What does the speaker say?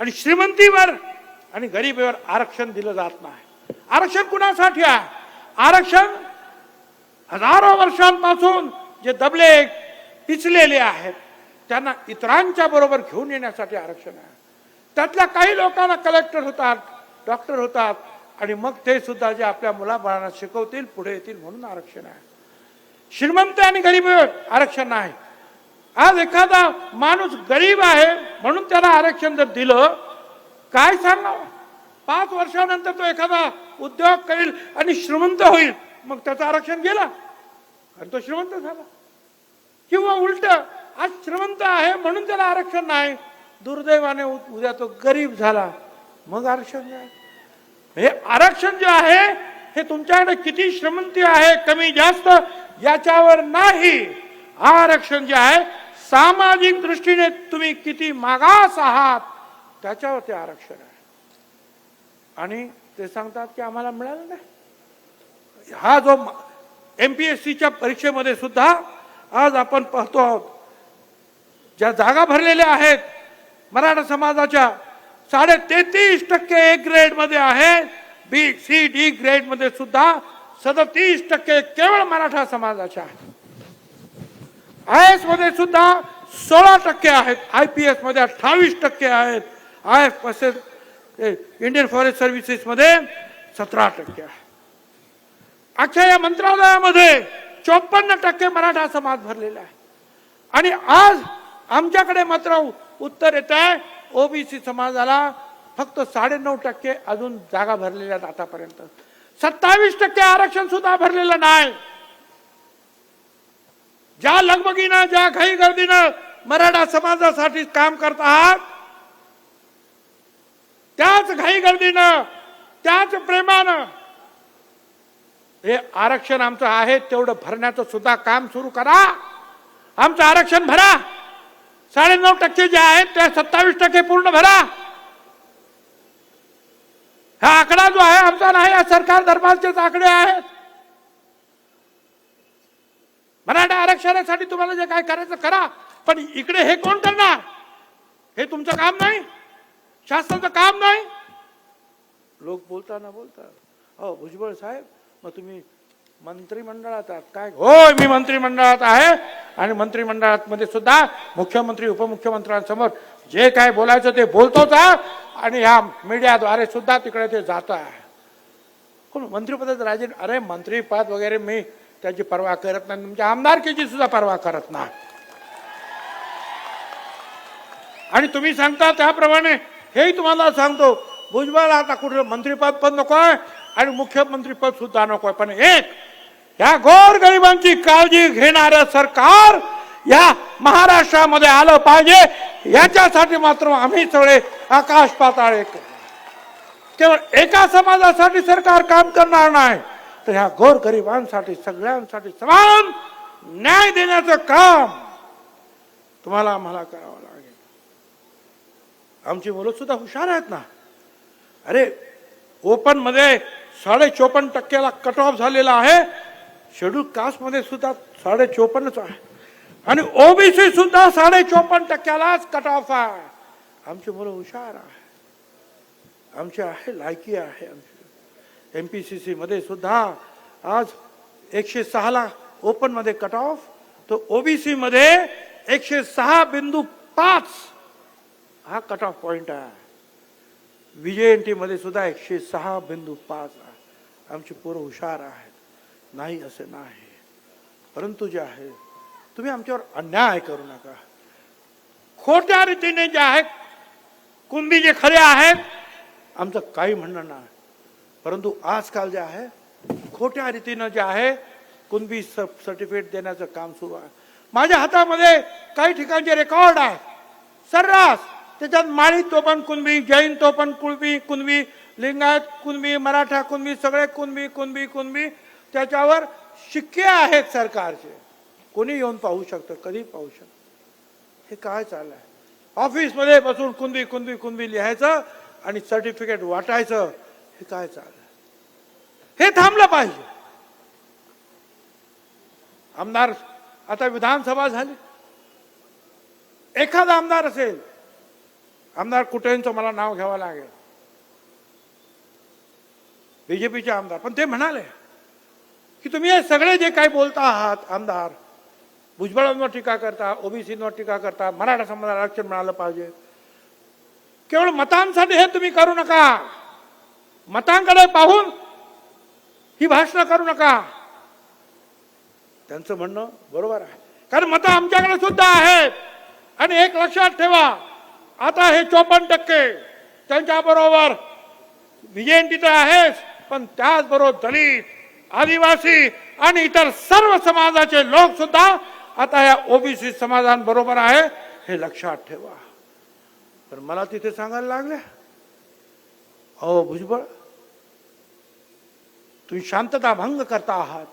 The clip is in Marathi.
आणि श्रीमंतीवर आणि गरिबीवर आरक्षण दिलं जात नाही. आरक्षण कुणासाठी आहे? आरक्षण हजारो वर्षांपासून जे दबले पिचलेले आहेत त्यांना इतरांच्या बरोबर घेऊन येण्यासाठी आरक्षण आहे. त्यातल्या काही लोकांना कलेक्टर होतात डॉक्टर होतात आणि मग ते सुद्धा जे आपल्या मुलाबाळांना शिकवतील पुढे येतील म्हणून आरक्षण आहे. श्रीमंत आणि गरीब आरक्षण नाही. आज एखादा माणूस गरीब आहे म्हणून त्याला आरक्षण जर दिलं काय सांगावं पाच वर्षानंतर तो एखादा उद्योग करेल आणि श्रीमंत होईल मग त्याचं आरक्षण गेला. आणि तो श्रीमंत झाला. किंवा उलट आज श्रीमंत आहे म्हणून त्याला आरक्षण नाही. दुर्दैवाने उद्या तो गरीब झाला मग आरक्षण हे आरक्षण जे आहे हे तुमच्याकडे किती श्रीमंती आहे कमी जास्त याच्यावर नाही. आरक्षण जे आहे सामाजिक दृष्टीने तुम्ही किती मागास आहात त्याच्यावर ते आरक्षण आहे. आणि ते सांगतात की आम्हाला मिळालं नाही. हा जो एम पी एस सीच्या परीक्षेमध्ये सुद्धा आज आपण पाहतो आहोत ज्या जागा भरलेल्या आहेत मराठा समाजाच्या साडे तेहतीस टक्के ए ग्रेडमध्ये आहेत बी सी डी ग्रेडमध्ये सुद्धा सदतीस टक्के केवळ मराठा समाजाच्या आहेत. आय एसमध्ये सुद्धा सोळा टक्के आहेत आय पी एसमध्ये अठ्ठावीस टक्के आहेत I F Indian forest services मध्ये सतरा टक्के आहे अख्ख्या या मंत्रालयामध्ये चोपन्न टक्के मराठा समाज भरलेला आहे. आणि आज आमच्याकडे मात्र उत्तर येत आहे ओबीसी समाजाला फक्त साडेनऊ टक्के अजून जागा भरलेल्या आहेत आतापर्यंत. सत्तावीस टक्के आरक्षण सुद्धा भरलेलं नाही. ज्या लगबगीनं ज्या घाई गर्दीनं मराठा समाजासाठी काम करत आहात त्याच घाई गर्दीनं त्याच प्रेमानं हे आरक्षण आमचं आहे तेवढं भरण्याचं सुद्धा काम सुरू करा. आमचं आरक्षण भरा. साडेनऊ टक्के जे आहेत त्या सत्तावीस टक्के पूर्ण भरा. हा आकडा जो आहे आमचा नाही या सरकार दरबारचेच आकडे आहेत. मराठा आरक्षणासाठी तुम्हाला जे काय करायचं करा पण इकडे हे कोण करणार? हे तुमचं काम नाही? शासनाचं काम नाही? लोक बोलताना बोलतात. हो भुजबळ साहेब मग तुम्ही मंत्रिमंडळात आहात काय? होय मी मंत्रिमंडळात आहे आणि मंत्रिमंडळात मध्ये सुद्धा मुख्यमंत्री उपमुख्यमंत्र्यांसमोर जे काय बोलायचं ते बोलतोच आहे आणि ह्या मीडियाद्वारे सुद्धा तिकडे ते जात आहे. कोण? मंत्रिपदाचं राजे अरे मंत्रीपद वगैरे मी त्याची पर्वा करत नाही. म्हणजे तुमच्या आमदारकीची सुद्धा पर्वा करत नाही. आणि तुम्ही सांगता त्याप्रमाणे हेही तुम्हाला सांगतो भुजबळ आता कुठलं मंत्रीपद पण नको आहे आणि मुख्यमंत्रीपद सुद्धा नको आहे पण एक या गोर गरिबांची काळजी घेणारं सरकार या महाराष्ट्रामध्ये आलं पाहिजे. याच्यासाठी मात्र आम्ही सगळे आकाश पाताळ एक केवळ एका समाजासाठी सरकार काम करणार नाही. तर ह्या गोर गरिबांसाठी सगळ्यांसाठी समान न्याय देण्याचं काम तुम्हाला आम्हाला करावं लागेल. आमची मुलं सुद्धा हुशार आहेत ना? अरे ओपनमध्ये साडे चोपन्न टक्क्याला कट ऑफ झालेला आहे. शेड्यूल कास्टमध्ये सुद्धा साडे चोपन्नच आहे. आणि ओबीसी सुद्धा साडे चोपन्न टक्क्यालाच कट ऑफ आहे. आमची मुलं हुशार आहे आमची आहे लायकी आहे आमची. एम पी सी सीमध्ये सुद्धा आज एकशे सहाला ओपनमध्ये कट ऑफ तर ओबीसीमध्ये एकशे सहा बिंदू पाच हा कट ऑफ पॉईंट आहे. विजयंती टीमध्ये सुद्धा एकशे सहा बिंदू पाच आहे. आमची पोरं हुशार आहेत. नाही असे नाही. परंतु जे आहे तुम्ही आमच्यावर अन्याय करू नका. खोट्या रीतीने जे आहेत कुंभी जे खरे आहेत आमचं काही म्हणणं नाही. परंतु आजकाल जे आहे खोट्या रीतीनं जे आहे कुणबी सर्टिफिकेट देण्याचं काम सुरू आहे. माझ्या हातामध्ये काही ठिकाणचे रेकॉर्ड आहे. सर्रास त्याच्यात माळी तोपण कुणबी जैन तोपन कुणबी कुणबी लिंगायत कुणबी मराठा कुणबी सगळे कुणबी कुणबी कुणबी त्याच्यावर शिक्के आहेत सरकारचे. कोणी येऊन पाहू शकतं? कधी पाहू शकतं. हे काय चाललं आहे ऑफिसमध्ये बसून कुणबी कुणबी कुणबी लिहायचं आणि सर्टिफिकेट वाटायचं. हे काय चाललंय हे थांबलं पाहिजे. आमदार आता विधानसभा झाली. एखादा आमदार असेल आमदार कुठेंचं मला नाव घ्यावं लागेल. बीजेपीचे आमदार पण ते म्हणाले की तुम्ही हे सगळे जे काही बोलता आहात आमदार भुजबळांवर टीका करता ओबीसींवर टीका करता मराठा समाजाला आरक्षण मिळालं पाहिजे. केवळ मतांसाठी हे तुम्ही करू नका. मतांकडे पाहून ही भाषणं करू नका. त्यांचं म्हणणं बरोबर आहे. कारण मतं आमच्याकडे सुद्धा आहेत. आणि एक लक्षात ठेवा आता हे चोपन्न टक्के त्यांच्या बरोबर विजयन तिथे आहेच पण त्याचबरोबर दलित आदिवासी आणि इतर सर्व समाजाचे लोक सुद्धा आता या ओबीसी समाजांबरोबर आहे हे लक्षात ठेवा. पण मला तिथे सांगायला लागले. अहो भुजबळ तुम्ही शांतता भंग करता आहात.